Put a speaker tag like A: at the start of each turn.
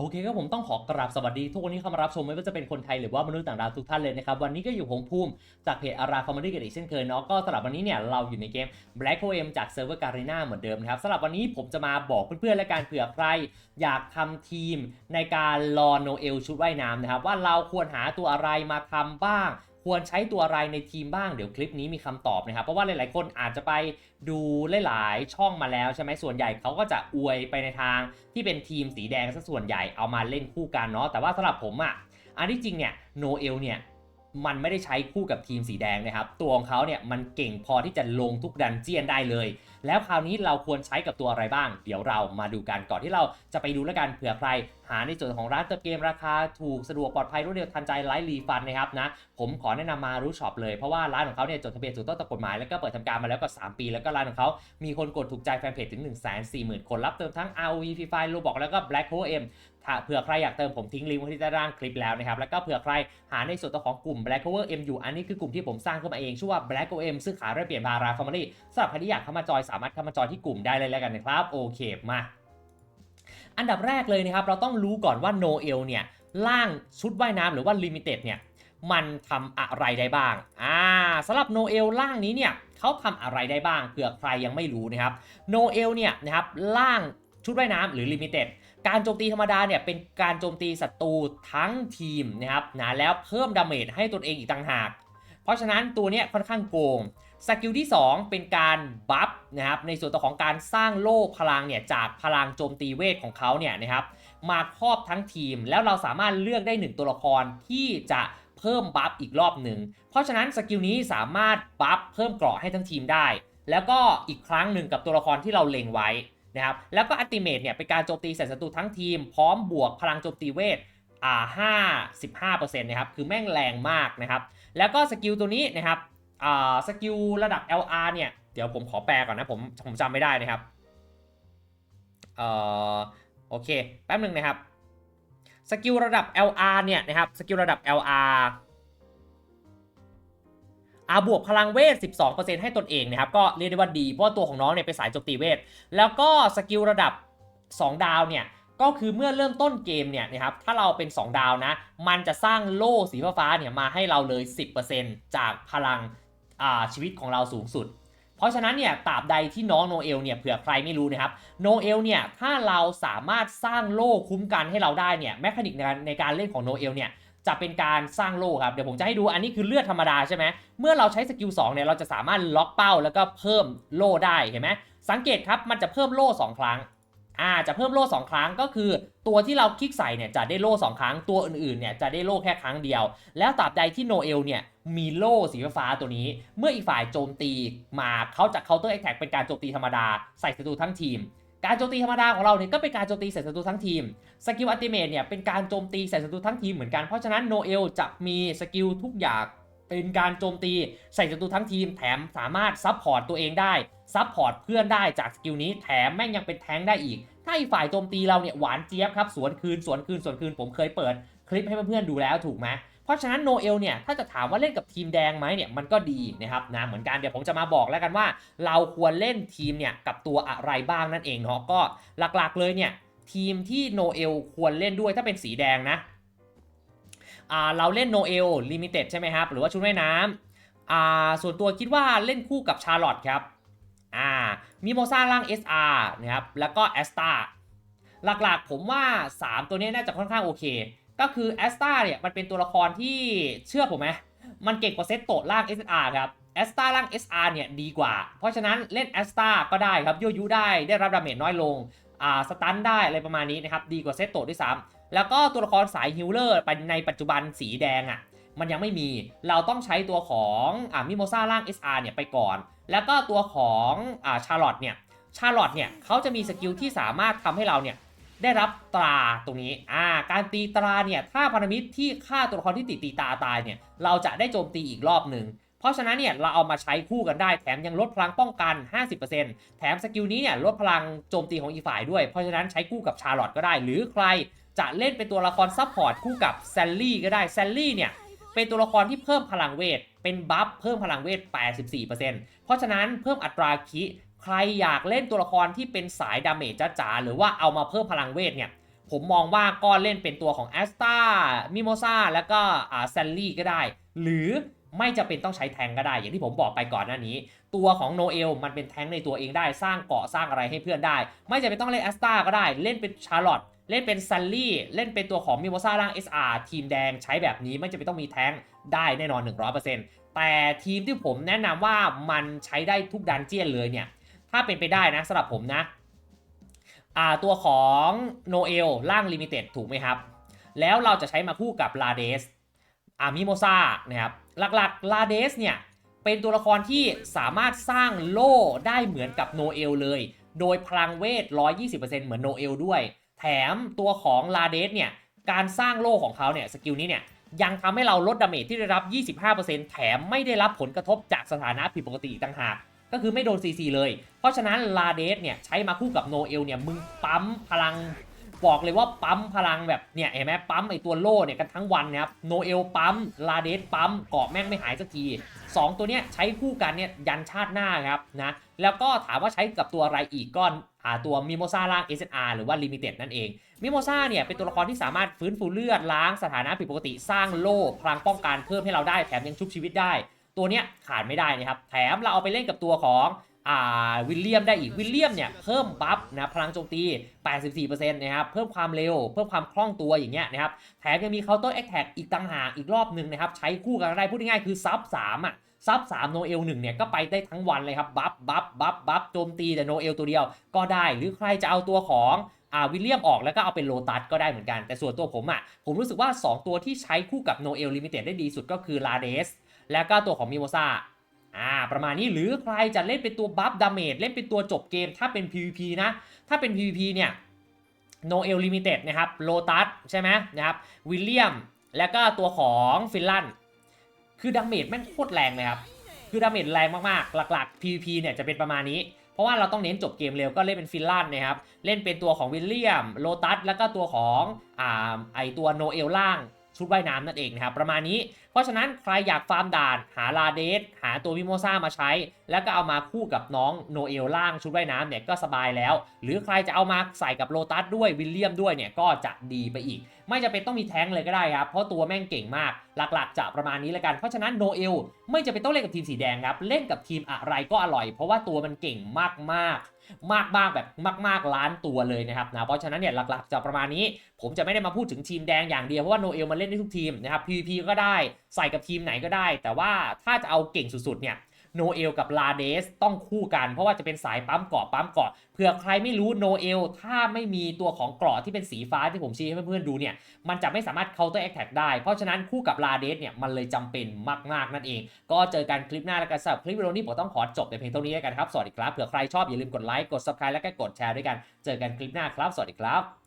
A: โอเคครับผมต้องขอกราบสวัสดีทุกคนที่เข้ามารับชมไม่ว่าจะเป็นคนไทยหรือว่ามนุษย์ต่างดาวทุกท่านเลยนะครับ วันนี้ก็อยู่ผมภูมิจากเพจอาราคอมเมดี้กันอีกเช่นเคยเนาะก็สำหรับวันนี้เนี่ยเราอยู่ในเกม Black o m จากเซิร์ฟเวอร์การีนาเหมือนเดิมนะครับสำหรับวันนี้ผมจะมาบอกเพื่อนๆและการเผื่อใคร อยากทำทีมในการรอโนเอลชุดว่ายน้ำนะครับว่าเราควรหาตัวอะไรมาทำบ้าง ควรใช้ตัวอะไรในทีมบ้างเดี๋ยวคลิปนี้มีคำตอบนะครับ เพราะว่าหลาย ๆ คนอาจจะไปดูหลาย ๆ ช่องมาแล้วใช่ไหมส่วนใหญ่เขาก็จะอวยไปในทางที่เป็นทีมสีแดงซะส่วนใหญ่เอามาเล่นคู่กันเนาะแต่ว่าสำหรับผมอะ่ะอันที่จริงเนี่ยโนเอลเนี่ย มันไม่ได้ใช้คู่กับทีมสีแดงนะครับ ตัวของเขาเนี่ยมันเก่งพอที่จะลงทุกดันเจียนได้เลย แล้วคราวนี้เราควรใช้กับตัวอะไรบ้าง เดี๋ยวเรามาดูกันก่อนที่เราจะไปดูแล้วกันเผื่อใคร หาในส่วนของร้านเติมเกมราคาถูกสะดวกปลอดภัยรวดเร็วทันใจไร้รีฟันนะครับนะผมขอแนะนำมารู้ช็อปเลยเพราะว่าร้านของเขาเนี่ยจดทะเบียนถูกต้องตามกฎหมายแล้วก็เปิดทำการมาแล้วก็3ปี แล้วก็ร้านของเขามีคนกดถูกใจแฟนเพจถึง1 4 0 0 0 0 คนรับเติมทั้ง ROV Free Fire Roblox แล้วก็ Black Hole M ถ้าเผื่อใครอยากเติมผมทิ้งลิงก์ไว้ที่ใต้ล่างคลิปแล้วนะครับ แล้วก็เผื่อใครหาในส่วนตัวของกลุ่ม Black Cover M อยู่ อันนี้คือกลุ่มที่ผมสร้างขึ้นมาเองชื่อว่า Black Cover M ซึ่งขายเรื่อยเปลี่ยนบาราฟอร์มารีสำหรับใครที่อยากเข้ามาจอยสามารถเข้ามาจอยที่กลุ่มได้เลยแล้วกันนะครับโอเคมาอันดับแรกเลยนะครับเราต้องรู้ก่อนว่า No L เนี่ยล่างชุดว่ายน้ำหรือว่า Limited เนี่ยมันทำอะไรได้บ้างอ่าสำหรับ No L ล่างนี้เนี่ยเขาทำอะไรได้บ้างเผื่อใครยังไม่รู้นะครับ No L เนี่ยนะครับล่างชุดว่ายน้ำหรือ Limited การโจมตีธรรมดาเนี่ยเป็นการโจมตีศัตรูทั้งทีมนะครับนะแล้วเพิ่มดาเมจให้ตนเองอีกต่างหาก เพราะฉะนั้นตัวเนี้ยค่อนข้างโกงสกิลที่ 2 เป็นการบัฟนะครับในส่วนตัวของการสร้างโล่พลังเนี่ยจากพลังโจมตีเวทของเขาเนี่ยนะครับมาครอบทั้งทีม แล้วเราสามารถเลือกได้ 1 ตัวละครที่จะเพิ่มบัฟอีกรอบหนึ่ง เพราะฉะนั้นสกิลนี้สามารถบัฟเพิ่มเกราะให้ทั้งทีมได้ แล้วก็อีกครั้งหนึ่งกับตัวละครที่เราเล็งไว้ นะครับแล้วก็อัติเมตเนี่ยเป็นการโจมตีใส่ศัตรูทั้งทีม พร้อมบวกพลังโจมตีเวทอ่า55%นะครับคือแม่งแรงมากนะครับแล้วก็สกิลตัวนี้นะครับอ่าสกิลระดับ LR เนี่ยเดี๋ยวผมขอแปลก่อนนะผมผมจำไม่ได้นะครับเอ่อโอเคแป๊บหนึ่งนะครับสกิลระดับ LR เนี่ยนะครับสกิลระดับ LR อาบวกพลังเวท 12%ให้ตนเองนะครับก็เรียกได้ว่าดีเพราะตัวของน้องเนี่ยเป็นสายโจมตีเวท แล้วก็สกิลระดับ 2 ดาวเนี่ยก็คือเมื่อเริ่มต้นเกมเนี่ยนะครับถ้าเราเป็น 2 ดาวนะ มันจะสร้างโล่สีฟ้าเนี่ยมาให้เราเลย 10%จากพลังอ่าชีวิตของเราสูงสุด เพราะฉะนั้นเนี่ยตราบใดที่น้องโนเอลเนี่ยเผื่อใครไม่รู้นะครับโนเอลเนี่ยถ้าเราสามารถสร้างโล่คุ้มกันให้เราได้เนี่ยแมคานิกในในการเล่นของโนเอลเนี่ย จะเป็นการสร้างโล่ครับ เดี๋ยวผมจะให้ดูอันนี้คือเลือดธรรมดาใช่ไหมเมื่อเราใช้สกิล2เนี่ยเราจะสามารถล็อกเป้าแล้วก็เพิ่มโล่ได้เห็นไหมสังเกตครับมันจะเพิ่มโล่2ครั้งอ่าจะเพิ่มโล่2ครั้งก็คือ ตัวที่เราคลิกใส่เนี่ยจะได้โล่2ครั้งตัวอื่นๆเนี่ยจะได้โล่แค่ครั้งเดียว แล้วตราบใดที่โนเอลเนี่ยมีโล่สีฟ้าตัวนี้ เมื่ออีกฝ่ายโจมตีมาเขาจะ counter attack เป็นการโจมตีธรรมดา ใส่ศัตรูทั้งทีม การโจมตีธรรมดาของเราเนี่ยก็เป็นการโจมตีใส่ศัตรูทั้งทีม สกิลอัลติเมทเนี่ยเป็นการโจมตีใส่ศัตรูทั้งทีมเหมือนกัน เพราะฉะนั้นโนเอลจะมีสกิลทุกอย่างเป็นการโจมตีใส่ศัตรูทั้งทีม แถมสามารถซับพอร์ตตัวเองได้ซับพอร์ตเพื่อนได้จากสกิลนี้แถมแม่งยังเป็นแทงได้อีก ถ้าอีกฝ่ายโจมตีเราเนี่ยหวานเจี๊ยบครับสวนคืนสวนคืนสวนคืนผมเคยเปิดคลิปให้เพื่อนๆดูแล้วถูกไหม ราะฉะนั้นโนเอลเนี่ยถ้าจะถามว่าเล่นกับทีมแดงไหมเนี่ยมันก็ดีนะครับนะเหมือนกันเดี๋ยวผมจะมาบอกแล้วกันว่า เราควรเล่นทีมเนี่ยกับตัวอะไรบ้างนั่นเองเนาะก็หลักๆเลยเนี่ยทีมที่โนเอลควรเล่นด้วยถ้าเป็นสีแดงนะเราเล่นโนเอลลิมิเต็ดใช่ไหมครับ หรือว่าชุดว่ายน้ำส่วนตัวคิดว่าเล่นคู่กับชาร์ลอตครับมิโมซาล่าง SR นะครับแล้วก็แอสตาหลักๆผมว่า 3 ตัวนี้น่าจะค่อนข้างโอเค ก็คือแอสตาเนี่ยมันเป็นตัวละครที่เชื่อผมไหมมันเก่งกว่าเซตโตล่าง SR ครับแอสตาล่าง SR เนี่ยดีกว่า เพราะฉะนั้นเล่นแอสตาก็ได้ครับยั่วยุได้ได้รับดาเมจน้อยลงอ่าสตันได้อะไรประมาณนี้นะครับดีกว่าเซตโตด้วยซ้ำแล้วก็ตัวละครสายฮิลเลอร์ในปัจจุบันสีแดงอะ่ะมันยังไม่มี เราต้องใช้ตัวของอ่ามิโมซาล่าง SR เนี่ยไปก่อน แล้วก็ตัวของอ่าชาร์ลอตเนี่ย ชาร์ลอตเนี่ยเขาจะมีสกิลที่สามารถทำให้เราเนี่ย ได้รับตราตรงนี้อ่าการตีตราเนี่ยถ้าพันธมิตรที่ฆ่าตัวละครที่ติดตีตาตายเนี่ยเราจะได้โจมตีอีกรอบหนึ่งเพราะฉะนั้นเนี่ยเราเอามาใช้คู่กันได้แถมยังลดพลังป้องกัน 50%แถมสกิลนี้เนี่ยลดพลังโจมตีของอีกฝ่ายด้วย เพราะฉะนั้นใช้คู่กับชาร์ลอตก็ได้ หรือใครจะเล่นเป็นตัวละครซับพอร์ตคู่กับแซลลี่ก็ได้แซลลี่เนี่ยเป็นตัวละครที่เพิ่มพลังเวท เป็นบัฟเพิ่มพลังเวท 84%เพราะฉะนั้นเพิ่มอัตราคิ ใครอยากเล่นตัวละครที่เป็นสายดาเมจจ๋าหรือว่าเอามาเพิ่มพลังเวทเนี่ยผมมองว่าก็เล่นเป็นตัวของแอสตามิโมซาแล้วก็อ่าแซลลี่ก็ได้ หรือไม่จะเป็นต้องใช้แทงก็ได้ อย่างที่ผมบอกไปก่อนหน้านี้ ตัวของโนเอลมันเป็นแทงในตัวเองได้ สร้างเกาะสร้างอะไรให้เพื่อนได้ ไม่จำเป็นต้องเล่นแอสตาก็ได้ เล่นเป็นชาร์ลอตเล่นเป็นซันลี่ เล่นเป็นตัวของมิโมซาล่าง SR ทีมแดงใช้แบบนี้ไม่จำเป็นต้องมีแทงได้แน่นอน 100%แต่ทีมที่ผมแนะนำว่ามันใช้ได้ทุกดันเจียนเลยเนี่ย ถ้าเป็นไปได้นะสำหรับผมนะอ่าตัวของโนเอลล่างลิมิเต็ดถูกไหมครับ แล้วเราจะใช้มาคู่กับลาเดสอามิโมซานะครับหลักๆลาเดสเนี่ย เป็นตัวละครที่สามารถสร้างโล่ได้เหมือนกับโนเอลเลย โดยพลังเวท 120%เหมือนโนเอลด้วย แถมตัวของลาเดสเนี่ย การสร้างโล่ของเขาเนี่ย สกิลนี้เนี่ย ยังทำให้เราลดดาเมจที่ได้รับ 25%แถมไม่ได้รับผลกระทบจากสถานะผิดปกติอีกต่างหาก ก็คือไม่โดน CC เลย เพราะฉะนั้นลาเดสเนี่ยใช้มาคู่กับโนเอลเนี่ยมึงปั๊มพลังบอกเลยว่าปั๊มพลังแบบเนี่ยเห็นไหมปั๊มไอตัวโล่เนี่ยกันทั้งวันนะครับโนเอลปั๊มลาเดสปั๊มเกาะแม่งไม่หายสักที 2 ตัวเนี้ยใช้คู่กันเนี่ยยันชาติหน้าครับนะแล้วก็ถามว่าใช้กับตัวอะไรอีกก็อ่าตัวมิโมซาล่าง SNR หรือว่า Limited นั่นเองมิโมซาเนี่ยเป็นตัวละครที่สามารถฟื้นฟูเลือดล้างสถานะผิดปกติสร้างโล่พลังป้องกันเพิ่มให้เราได้แถมยังชุบชีวิตได้ ตัวเนี้ยขาดไม่ได้นะครับ แถมเราเอาไปเล่นกับตัวของอ่าวิลเลียมได้อีกวิลเลียมเนี่ยเพิ่มบัฟนะพลังโจมตี 84%นะครับเพิ่มความเร็ว เพิ่มความคล่องตัวอย่างเงี้ยนะครับแถมยังมี counter attack อีกต่างหากอีกรอบหนึ่งนะครับใช้คู่กันได้พูดง่ายๆคือซับ3อะซับ3โนเอล1เนี่ยก็ไปได้ทั้งวันเลยครับบัฟบัฟบัฟบัฟโจมตีแต่โนเอลตัวเดียวก็ได้หรือใครจะเอาตัวของอ่าวิลเลียมออกแล้วก็เอาเป็นโลตัสก็ได้เหมือนกันแต่ส่วนตัวผมอะผมรู้สึกว่า 2 ตัวที่ใช้คู่กับโนเอลลิมิเต็ดได้ดีสุดก็คือลาเดส แล้วก็ตัวของมิโมซาอ่าประมาณนี้หรือใครจะเล่นเป็นตัวบัฟดาเมจเล่นเป็นตัวจบเกมถ้าเป็น PVP นะ ถ้าเป็น PVP เนี่ย No L Limited นะครับโลตัสใช่ไหมนะครับวิลเลียมแล้วก็ตัวของฟินแลนด์คือดาเมจแม่งโคตรแรงเลยครับคือดาเมจแรงมากๆ หลักๆ PVP เนี่ยจะเป็นประมาณนี้ เพราะว่าเราต้องเน้นจบเกมเร็วก็เล่นเป็นฟินแลนด์นะครับ เล่นเป็นตัวของวิลเลียมโลตัสแล้วก็ตัวของอ่าไอตัวโนเอลล่างชุดว่ายน้ำนั่นเองนะครับประมาณนี้เพราะฉะนั้นใครอยากฟาร์มด่านหาลาเดสหาตัวมิโมซ่ามาใช้ แล้วก็เอามาคู่กับน้องโนเอลล่างชุดว่ายน้ำเนี่ยก็สบายแล้ว หรือใครจะเอามาใส่กับโลตัสด้วยวิลเลียมด้วยเนี่ยก็จะดีไปอีก ไม่จะเป็นต้องมีแท้งเลยก็ได้ครับ เพราะตัวแม่งเก่งมากหลักๆ จะประมาณนี้แล้วกัน เพราะฉะนั้นโนเอลไม่จะเป็นต้องเล่นกับทีมสีแดงครับเล่นกับทีมอะไรก็อร่อย เพราะว่าตัวมันเก่งมากๆมากๆแบบมาก ๆ ล้านตัวเลยนะครับนะเพราะฉะนั้นเนี่ยหลัก ๆ จะประมาณนี้ ผมจะไม่ได้มาพูดถึงทีมแดงอย่างเดียว เพราะว่าโนเอลมันเล่นได้ทุกทีมนะครับ PVP ก็ได้ ใส่กับทีมไหนก็ได้ แต่ว่าถ้าจะเอาเก่งสุดๆเนี่ยโนเอลกับลาเดสต้องคู่กัน เพราะว่าจะเป็นสายปั๊มเกาะปั๊มเกาะเผื่อใครไม่รู้โนเอลถ้าไม่มีตัวของเกราะที่เป็นสีฟ้าที่ผมชี้ให้เพื่อนๆดูเนี่ย มันจะไม่สามารถ counter attack ได้ เพราะฉะนั้นคู่กับลาเดสเนี่ย มันเลยจำเป็นมากๆนั่นเอง ก็เจอกันคลิปหน้าแล้วกันสำหรับคลิปวิดีโอนี้ผมต้องขอจบในเพียงเท่านี้แล้วกันครับ สวัสดีครับ เผื่อใครชอบอย่าลืมกดไลค์กด subscribe และก็กดแชร์ด้วยกัน เจอกันคลิปหน้าครับ สวัสดีครับ